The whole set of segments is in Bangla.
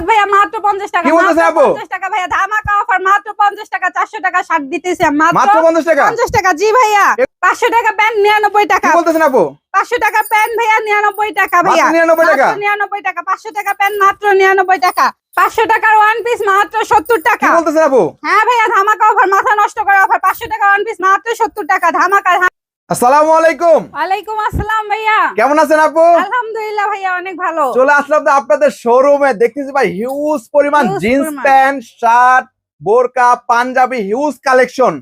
শার্ট ভাইয়া মাত্র পঞ্চাশ টাকা কি বলতেছে আপু? পঞ্চাশ টাকা ভাইয়া ধামাকা অফার মাত্র পঞ্চাশ টাকা চারশো টাকা শার্ট দিতেছি মাত্র মাত্র পঞ্চাশ টাকা? পঞ্চাশ টাকা জি ভাইয়া। পাঁচশো টাকা প্যান্ট নিরানব্বই কি টাকা বলতেছেন আপু? পাঁচশো টাকা প্যান্ট ভাইয়া নিরানব্বই টাকা ভাইয়া। 99 টাকা? মাত্র নিরানব্বই টাকা পাঁচশো টাকা প্যান্ট মাত্র নিরানব্বই টাকা। পাঁচশো টাকার ওয়ান পিস মাত্র সত্তর টাকা। বলতেছেন আপু? হ্যাঁ ভাইয়া ধামাকা অফার মাথা নষ্ট করা অফার পাঁচশো টাকা ওয়ান পিস মাত্র সত্তর টাকা। ধামাকা। আসসালামু আলাইকুম। ওয়ালাইকুম আসসালাম ভাইয়া। কেমন আছেন আপু? আলহামদুলিল্লাহ ভাইয়া অনেক ভালো। চলে আসলাম তো আপনাদের শোরুমে দেখতেছি ভাই হিউজ পরিমাণ জিন্স প্যান্ট শার্ট বোরকা পাঞ্জাবি হিউজ কালেকশন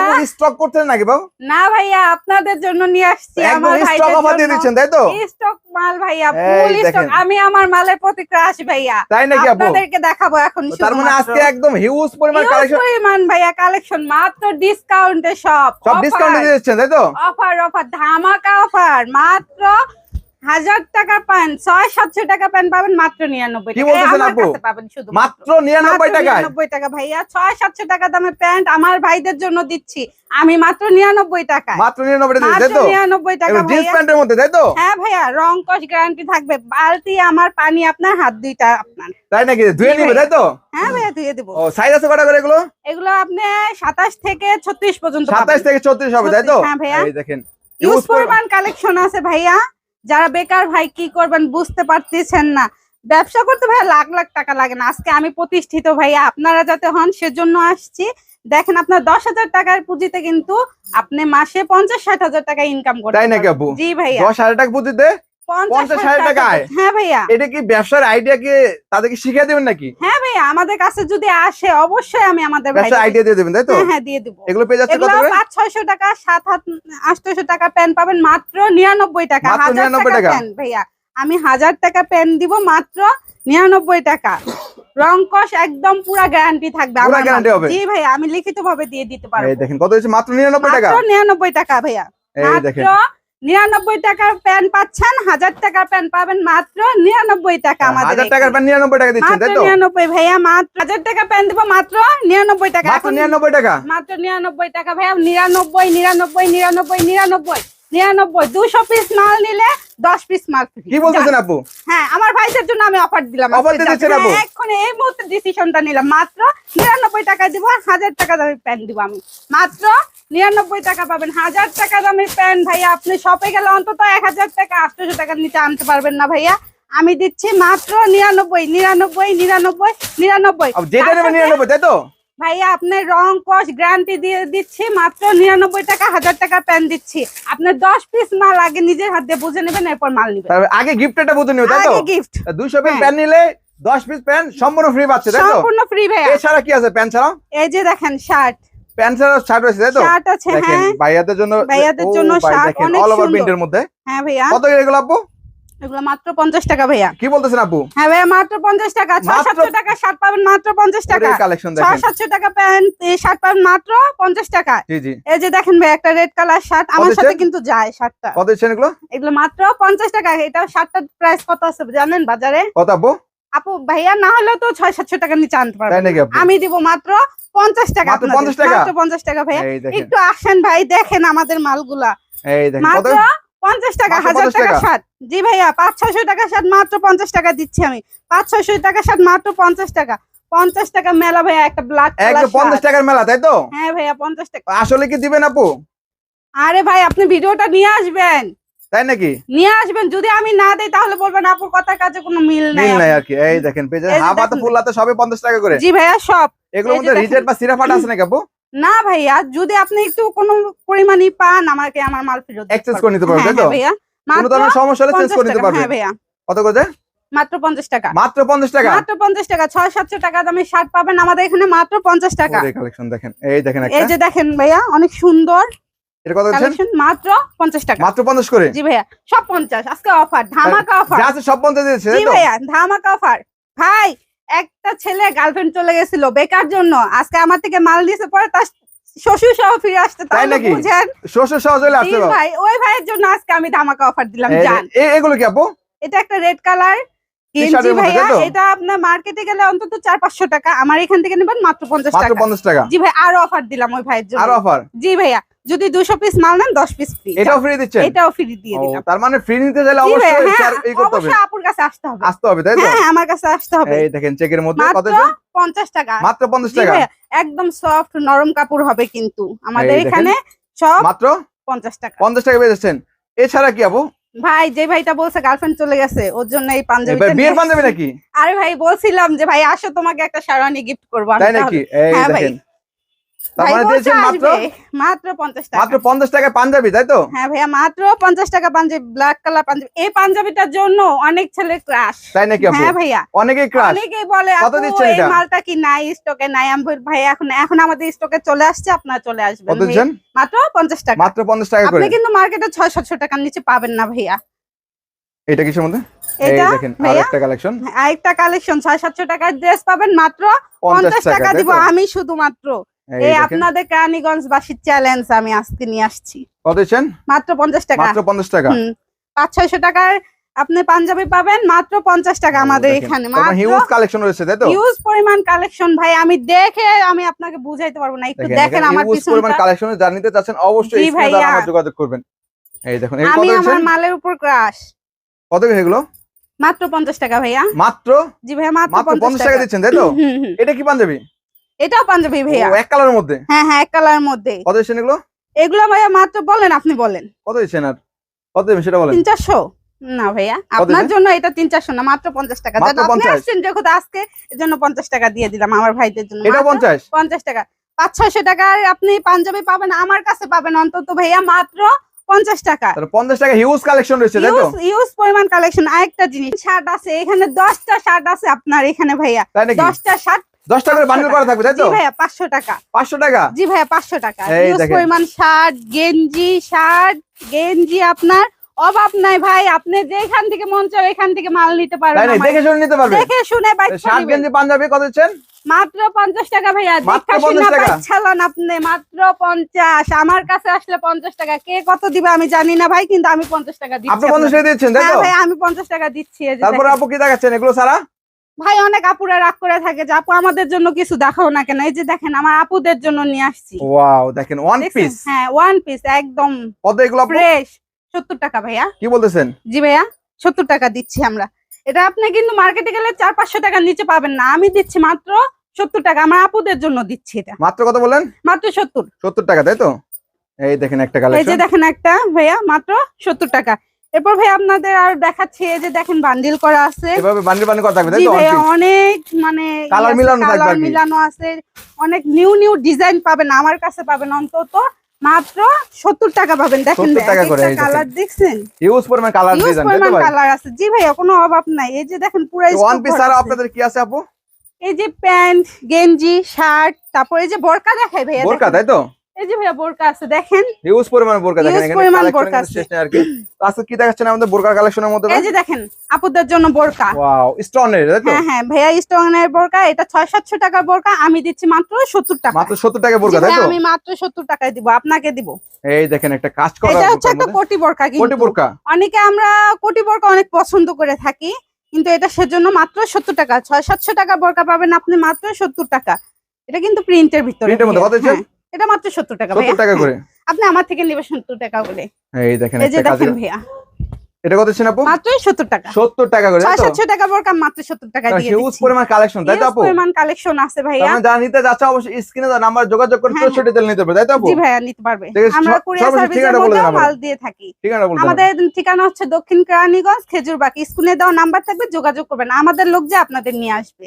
আপনি স্টক করতেন নাকি বাবু? না ভাইয়া আপনাদের জন্য নিয়ে আসছি আমার স্টক অফার দিয়ে দিচ্ছেন তাই তো? স্টক মাল ভাইয়া ফুল স্টক আমি আমার মালের প্রতি ক্রাশ ভাইয়া। তাই নাকি আপু? আপনাদেরকে দেখাবো এখন তার মানে আজকে একদম হিউজ পরিমাণ কালেকশন পরিমাণ ভাইয়া কালেকশন মাত্র ডিসকাউন্টে সব। সব ডিসকাউন্ট দিয়ে দিচ্ছেন তাই তো? অফার অফার ধামাকা অফার মাত্র হাজার টাকা পান ছয় সাতশো টাকা পান পাবেন মাত্র নিরানব্বই টাকা। পাবেন শুধু মাত্র। নিরানব্বই ভাইয়া ছয় সাতশো টাকা দামে প্যান্ট আমার ভাইদের জন্য দিচ্ছি। আমি মাত্র নিরানব্বই টাকা মাত্র নিরানব্বই টাকা প্যান্টের মধ্যে তাই তো? হ্যাঁ ভাইয়া রং কস গ্যারান্টি থাকবে। বালতি আমার পানি আপনার হাত দুইটা আপনার। তাই নাকি? ধুয়ে নিবে তাই তো? হ্যাঁ ভাইয়া দিয়ে দেবো। ও সাইজ আছে কটা করে এগুলো? এগুলো আপনি সাতাশ থেকে ছত্রিশ পর্যন্ত সাতাশ থেকে চৌত্রিশ হবে তাই তো? হ্যাঁ ভাইয়া। দেখেন ইউজ পরিমাণ কালেকশন আছে ভাইয়া। যারা বেকার ভাই কি করবেন বুঝতে পারতেছেন না। ব্যবসা করতে ভাই লাখ লাখ টাকা লাগে না। আজকে আমি প্রতিষ্ঠিত ভাইয়া আপনারা যাতে হন সেজন্য আসছি। দেখেন আপনার দশ হাজার টাকার পুঁজিতে কিন্তু আপনি মাসে পঞ্চাশ ষাট হাজার টাকা ইনকাম করেন জি ভাইয়া। দশ হাজার টাকা পুঁজিতে পঞ্চাশ হাজার হ্যাঁ ভাইয়া। এটা কি ব্যবসার আইডিয়া কি তাদেরকে শিখিয়ে দেবেন নাকি? হ্যাঁ ভাইয়া আমাদের কাছে যদি আসে অবশ্যই আমি আমাদের ব্যবসার আইডিয়া দিয়ে দেবেন তাই তো? হ্যাঁ দিয়ে দিব। এগুলো পেয়ে যাচ্ছে কত পাঁচ ছয়শো টাকা সাত হাত আটশো টাকা পেন পাবেন মাত্র নিরানব্বই টাকা। হাজার টাকা টাকা। পেন ভাইয়া। আমি হাজার টাকা পেন দিব মাত্র নিরানব্বই টাকা। রং একদম পুরা গ্যারান্টি থাকবে আমার guarantee হবে? জি ভাইয়া আমি লিখিত ভাবে দিয়ে দিতে পারব। এই দেখেন কত হচ্ছে মাত্র নিরানব্বই টাকা? মাত্র নিরানব্বই টাকা ভাইয়া। এই দেখেন। নিরানব্বই টাকার প্যান পাচ্ছেন হাজার টাকার প্যান পাবেন মাত্র নিরানব্বই টাকা আমাদের হাজার টাকার প্যান্ট নিরানব্বই টাকা দিচ্ছেন তাই তো? নিরানব্বই ভাইয়া মাত্র হাজার টাকা প্যান দিব মাত্র নিরানব্বই টাকা। মাত্র এখন নিরানব্বই টাকা? মাত্র নিরানব্বই টাকা ভাইয়া নিরানব্বই নিরানব্বই নিরানব্বই নিরানব্বই নিরানব্বই। দুশো পিস মাল নিলে দশ পিস মাল কি বলতেছেন আপু? হ্যাঁ আমার ভাইদের জন্য আমি অফার দিলাম Offer দিতেছেন আপু? হ্যাঁ, এক্ষুনি এই মুহূর্তে ডিসিশনটা নিলাম। মাত্র নিরানব্বই টাকা দিব হাজার টাকা দামের প্যান্ট দিব আমি। মাত্র নিরানব্বই টাকা পাবেন। হাজার টাকা দামের প্যান্ট ভাইয়া আপনি শপে গেলে অন্তত এক হাজার টাকা আটশোশো টাকার নিচে আনতে পারবেন না ভাইয়া। আমি দিচ্ছি মাত্র নিরানব্বই নিরানব্বই নিরানব্বই নিরানব্বই। নেবেন তাই তো? ভাইয়া আপনার রং কস গ্যারান্টি দিয়ে দিচ্ছি মাত্র নিরানব্বই টাকা হাজার টাকা প্যান দিচ্ছি। আপনার দশ পিস মাল আগে নিজের হাত বুঝে নেবেন এরপর মাল নেবেন। আগে গিফট একটা বুঝে নিবে তাই তো? গিফট দুইশো পিস হ্যাঁ। প্যান্ট নিলে দশ পিস প্যান্ট সম্পূর্ণ ফ্রি পাচ্ছে সম্পূর্ণ ফ্রি ভাইয়া। এছাড়া কি আছে প্যান্ট ছাড়াও? এই যে দেখেন শার্ট প্যান্ট ছাড়াও শার্ট রয়েছে তাই তো? শার্ট আছে হ্যাঁ। ভাইয়াদের জন্য ভাইয়াদের জন্য শার্ট অনেক অল ওভার প্রিন্টের মধ্যে। হ্যাঁ ভাইয়া। কত এগুলো আপু এগুলো মাত্র পঞ্চাশ টাকা ভাইয়া। কি বলতেছেন আপু হ্যাঁ ভাইয়া মাত্র পঞ্চাশ টাকা। টাকা শার্ট পাবেন মাত্র টাকা। কালেকশন দেখেন। টাকা প্যান্ট শার্ট পাবেন মাত্র পঞ্চাশ টাকা। জি জি। এই যে দেখেন ভাই একটা রেড কালার শার্ট আমার সাথে কিন্তু যায় শার্টটা কত এগুলো? এগুলো মাত্র পঞ্চাশ টাকা। এটা শার্টটার প্রাইস কত আছে জানেন বাজারে? কত আপু আপু ভাইয়া না হলেও তো ছয় সাতশো টাকা নিচে আনতে পারবেন আমি দিব মাত্র পঞ্চাশ টাকা মাত্র আপনাদের। 50 টাকা? পঞ্চাশ টাকা ভাইয়া। একটু আসেন ভাই দেখেন আমাদের মালগুলা। মাত্র পঞ্চাশ টাকা হাজার টাকা? শার্ট জি ভাইয়া পাঁচ ছয়শো টাকা শার্ট মাত্র পঞ্চাশ টাকা দিচ্ছি আমি। পাঁচ ছয়শো টাকা শার্ট মাত্র পঞ্চাশ টাকা। পঞ্চাশ টাকা মেলা ভাইয়া একটা ব্ল্যাক পঞ্চাশ টাকার মেলা তাই তো? হ্যাঁ ভাইয়া পঞ্চাশ টাকা। আসলে কি দিবেন আপু? আরে ভাই আপনি ভিডিওটা নিয়ে আসবেন। তাই নাকি? নিয়ে আসবেন যদি আমি না দেই তাহলে বলবেন আপুর কথার কাছে কোনো মিল নাই মিল নাই আর কি। এই দেখেন পেজে এই যে হাফ হাতে দেখেন। ফুল হাতে সবে পঞ্চাশ টাকা করে। জি ভাইয়া সব। এগুলোর মধ্যে রিজেট বা সিরাফাটা আছে নাকি আপু? না ভাইয়া যদি আপনি একটু কোনো পরিমাণই পান আমাকে আমার মাল ফেরত পারবেন। করে নিতে পারবেন, হ্যাঁ, তাই তো? হ্যাঁ ভাইয়া কোনো ধরনের সমস্যা হলে চেঞ্জ করে নিতে পারবেন। হ্যাঁ ভাইয়া। কত করে মাত্র পঞ্চাশ টাকা। মাত্র পঞ্চাশ টাকা? মাত্র পঞ্চাশ টাকা ছয় সাতশো টাকা দামে শার্ট পাবেন। আমাদের এখানে মাত্র পঞ্চাশ টাকা। কালেকশন দেখেন। এই দেখেন এই যে দেখেন ভাইয়া অনেক সুন্দর। এটা কত দিচ্ছেন? মাত্র পঞ্চাশ টাকা। মাত্র পঞ্চাশ করে? জি ভাইয়া সব পঞ্চাশ। আজকে অফার ধামাকা অফার যা আছে সব পঞ্চাশ দিয়েছে জি ভাইয়া ধামাকা অফার ভাই একটা ছেলে গার্লফ্রেন্ড চলে গেছিল বেকার জন্য। আজকে আমার থেকে মাল পরে তার শ্বশুর সহ ফিরে আসতে তাই নাকি? শ্বশুর সহ চলে ভাই ওই ভাইয়ের জন্য আজকে আমি ধামাকা অফার দিলাম জান। এগুলো কি আপু? এটা একটা রেড কালার গেঞ্জি ভাইয়া এটা আপনার মার্কেটে গেলে অন্তত চার পাঁচশো টাকা। আমার এখান থেকে নেবেন মাত্র পঞ্চাশ মাত্র টাকা। পঞ্চাশ টাকা? জি ভাই আরও অফার দিলাম ওই ভাইয়ের জন্য। আর অফার জি ভাইয়া যদি দুশো পিস মাল নেন দশ পিস ফ্রি এটাও ফ্রি দিচ্ছেন? এটাও ফ্রি দিয়ে দিলাম। তার মানে ফ্রি নিতে চাইলে অবশ্যই হ্যাঁ, এই করতে হবে। অবশ্যই আপুর কাছে আসতে হবে। আসতে হবে তাই তো? হ্যাঁ হ্যাঁ, আমার কাছে আসতে হবে। এই দেখেন চেকের মধ্যে কত টাকা। মাত্র পঞ্চাশ জি টাকা? ভাইয়া, একদম সফট নরম কাপড় হবে কিন্তু। আমাদের এখানে সব মাত্র পঞ্চাশ টাকা। পঞ্চাশ টাকা বেচেছেন। এছাড়া কি আপু? ভাই যে ভাইটা বলছে গার্লফ্রেন্ড চলে গেছে ওর জন্য এই পাঞ্জাবিটা বিয়ের পাঞ্জাবি নাকি? আরে ভাই বলছিলাম যে ভাই আসো তোমাকে একটা শাড়ি গিফট করব তাই নাকি? এই হ্যাঁ ভাই। মাত্র? পঞ্চাশ টাকা। মাত্র পঞ্চাশ টাকায় পাঞ্জাবি তাই তো? হ্যাঁ ভাইয়া মাত্র পঞ্চাশ টাকা পাঞ্জাবি ব্ল্যাক কালার পাঞ্জাবি। এই পাঞ্জাবিটার জন্য অনেক ছেলে ক্রাশ তাই নাকি হ্যাঁ ভাইয়া। ক্রাশ অনেকেই বলে এই মালটা কি নাই স্টকে নাই আমি বলি, ভাই এখন এখন আমাদের স্টকে চলে আসছে আপনারা চলে আসবেন ভাইয়া। মাত্র পঞ্চাশ টাকা। মাত্র পঞ্চাশ টাকা আপনি কিন্তু মার্কেটে ছয় সাতশো টাকার নিচে পাবেন না ভাইয়া। এটা কিসের মধ্যে? এটা দেখেন আর ভাইয়া কালেকশন আরেকটা কালেকশন ছয় সাতশো টাকার ড্রেস পাবেন মাত্র পঞ্চাশ টাকা তাই দিব আমি শুধুমাত্র। এই আপনাদের কেরানীগঞ্জ বাসীর চ্যালেঞ্জ আমি আজকে নিয়ে আসছি। কত দিচ্ছেন? মাত্র পঞ্চাশ টাকা। মাত্র পঞ্চাশ টাকা? হুম পাঁচ ছয়শো টাকার আপনি পাঞ্জাবি পাবেন মাত্র পঞ্চাশ টাকা আমাদের এখানে। মাত্র হিউজ কালেকশন রয়েছে তাই তো? হিউজ পরিমাণ কালেকশন ভাই আমি দেখে আমি আপনাকে বুঝাইতে পারব না একটু দেখেন আমার হিউজ পরিমাণ কালেকশন নিতে চাচ্ছেন অবশ্যই স্ক্রিনে। আমার যোগাযোগ করবেন। এই দেখুন এই আমি আমার মালের উপর ক্রাশ কত এগুলো? মাত্র পঞ্চাশ টাকা ভাইয়া। মাত্র? জি ভাইয়া মাত্র মাত্র পঞ্চাশ পঞ্চাশ টাকা টাকা। দিচ্ছেন তাই তো। এটা কি পাঞ্জাবি? এটাও পাঞ্জাবি ভাইয়া। ও, এক কালারের মধ্যে? হ্যাঁ হ্যাঁ এক কালারের মধ্যে। কত দিচ্ছেন এগুলো? এগুলো ভাইয়া মাত্র বলেন আপনি বলেন। কত দিচ্ছেন আর? কত দেবেন সেটা বলেন। তিন চারশো না ভাইয়া আপনার জন্য এটা তিন চারশো না মাত্র পঞ্চাশ টাকা। আপনি 50 আসছেন যখন আজকে এর জন্য পঞ্চাশ টাকা দিয়ে দিলাম আমার ভাইদের জন্য। এটা মাত্র পঞ্চাশ? পঞ্চাশ টাকা। পাঁচ ছয়শো টাকার আপনি পাঞ্জাবি পাবেন আমার কাছে পাবেন অন্তত ভাইয়া মাত্র পঞ্চাশ টাকা। পঞ্চাশ টাকা হিউজ কালেকশন রয়েছে ইউজ পরিমাণ কালেকশন আরেকটা জিনিস শার্ট আছে এখানে দশটা শার্ট আছে আপনার এখানে ভাইয়া। দশটা শার্ট দশ বান্ডেল করা থাকবে তাই জি তো ভাইয়া পাঁচশো টাকা। পাঁচশো টাকা? জি ভাইয়া পাঁচশো টাকা। পরিমাণ শার্ট গেঞ্জি শার্ট গেঞ্জি আপনার অভাব নাই ভাই। আপনি যেখান থেকে মন চায় এখান থেকে মাল নিতে পারবেন দেখে শুনে নিতে পারবে। দেখে শুনে বাইক শার্ট গেঞ্জি পাঞ্জাবি কত দিচ্ছেন? মাত্র পঞ্চাশ টাকা ভাইয়া? চালান আপনি মাত্র পঞ্চাশ। আমার কাছে আসলে পঞ্চাশ টাকা। কে কত দিবে আমি জানি না ভাই কিন্তু আমি পঞ্চাশ টাকা দিচ্ছি আপনি পঞ্চাশ। টাকা দিচ্ছেন হ্যাঁ ভাই আমি পঞ্চাশ টাকা দিচ্ছি তারপরে আপু কি দেখাচ্ছেন এগুলো সারা ভাই অনেক আপুরা রাগ করে থাকে যে আপু আমাদের জন্য কিছু দেখাও না কেন? এই যে দেখেন আমার আপুদের জন্য নিয়ে আসছি। ওয়াও দেখেন ওয়ান পিস হ্যাঁ ওয়ান পিস একদম কত এগুলো ফ্রেশ সত্তর টাকা ভাইয়া। কি বলতেছেন? জি ভাইয়া সত্তর টাকা দিচ্ছি আমরা। এটা আপনি কিন্তু মার্কেটে গেলে চার পাঁচশো টাকার নিচে পাবেন না। আমি দিচ্ছি মাত্র সত্তর টাকা আমার আপুদের জন্য দিচ্ছি এটা। মাত্র কত বলেন মাত্র সত্তর। সত্তর টাকা তাই তো? এই দেখেন একটা কালেকশন এই যে দেখেন একটা ভাইয়া মাত্র সত্তর টাকা। এরপর ভাই আপনাদের আর দেখাচ্ছি এই যে দেখেন বান্ডিল করা আছে। এভাবে বান্ডেল বান্ডেল করা থাকবে তাই তো? অনেক মানে Colour মিলানো থাকবে কালার মিলানো আছে অনেক নিউ নিউ ডিজাইন পাবেন আমার কাছে পাবেন অন্তত মাত্র সত্তর টাকা পাবেন। দেখেন 70 টাকা করে, কালার দেখছেন? হিউজ পরিমাণ কালার ডিজাইন তাই তো ভাই? কালার আছে। জি ভাইয়া কোনো অভাব নাই। এই যে দেখেন পুরো ওয়ান পিস ছাড়া আপনাদের কি আছে আপু? এই যে প্যান্ট গেঞ্জি শার্ট তারপর এই যে বোরকা দেখাই ভাইয়া বোরকা তাই তো? এই যে ভাইয়া বোরকা আছে দেখেন। হিউজ পরিমাণ বোরকা দেখেন এখানে পরিমাণ বোরকা আছে। আর কি। আজকে কি দেখাচ্ছেন আমাদের বোরকা কালেকশনের মধ্যে এই যে দেখেন আপুদের জন্য বোরকা। ওয়াও স্টোনের তাই তো? হ্যাঁ হ্যাঁ ভাইয়া স্টোনের বোরকা এটা ছয় সাতশো টাকার বোরকা আমি দিচ্ছি মাত্র সত্তর টাকা। মাত্র সত্তর টাকা বোরকা তাই তো? আমি মাত্র সত্তর টাকায় দিব আপনাকে দিব। এই দেখেন একটা কাজ করা এটা হচ্ছে একটা কোটি বোরকা কোটি বোরকা? অনেকে আমরা কোটি বোরকা অনেক পছন্দ করে থাকি কিন্তু এটা সেজন্য মাত্র সত্তর টাকা ছয় সাতশো টাকা বোরকা পাবেন আপনি মাত্র সত্তর টাকা। এটা কিন্তু প্রিন্টের ভিতরে এর মধ্যে কত এটা মাত্র সত্তর টাকা সত্তর ভাইয়া। টাকা করে? আপনি আমার থেকে নেবেন সত্তর টাকা করে এই দেখেন একটা ভাইয়া। এটা কত আপু? মাত্র সত্তর টাকা। সত্তর টাকা করে তো? টাকা বোরকা মাত্র সত্তর টাকা দিয়ে হিউজ পরিমাণ কালেকশন তাই তো আপু? পরিমাণ কালেকশন আছে ভাইয়া। মানে নিতে যাচ্ছে অবশ্যই স্ক্রিনে দেওয়া নাম্বার যোগাযোগ করে হ্যাঁ, তেল নিতে পারবে তাই তো আপু? জি ভাইয়া নিতে পারবে। আমরা কুরিয়ার সার্ভিসের মাল দিয়ে থাকি। ঠিকানা। আমাদের ঠিকানা হচ্ছে দক্ষিণ কেরানীগঞ্জ খেজুরবাগ। স্কুলে দেওয়া নাম্বার থাকবে যোগাযোগ করবেন। আমাদের লোক যে আপনাদের নিয়ে আসবে।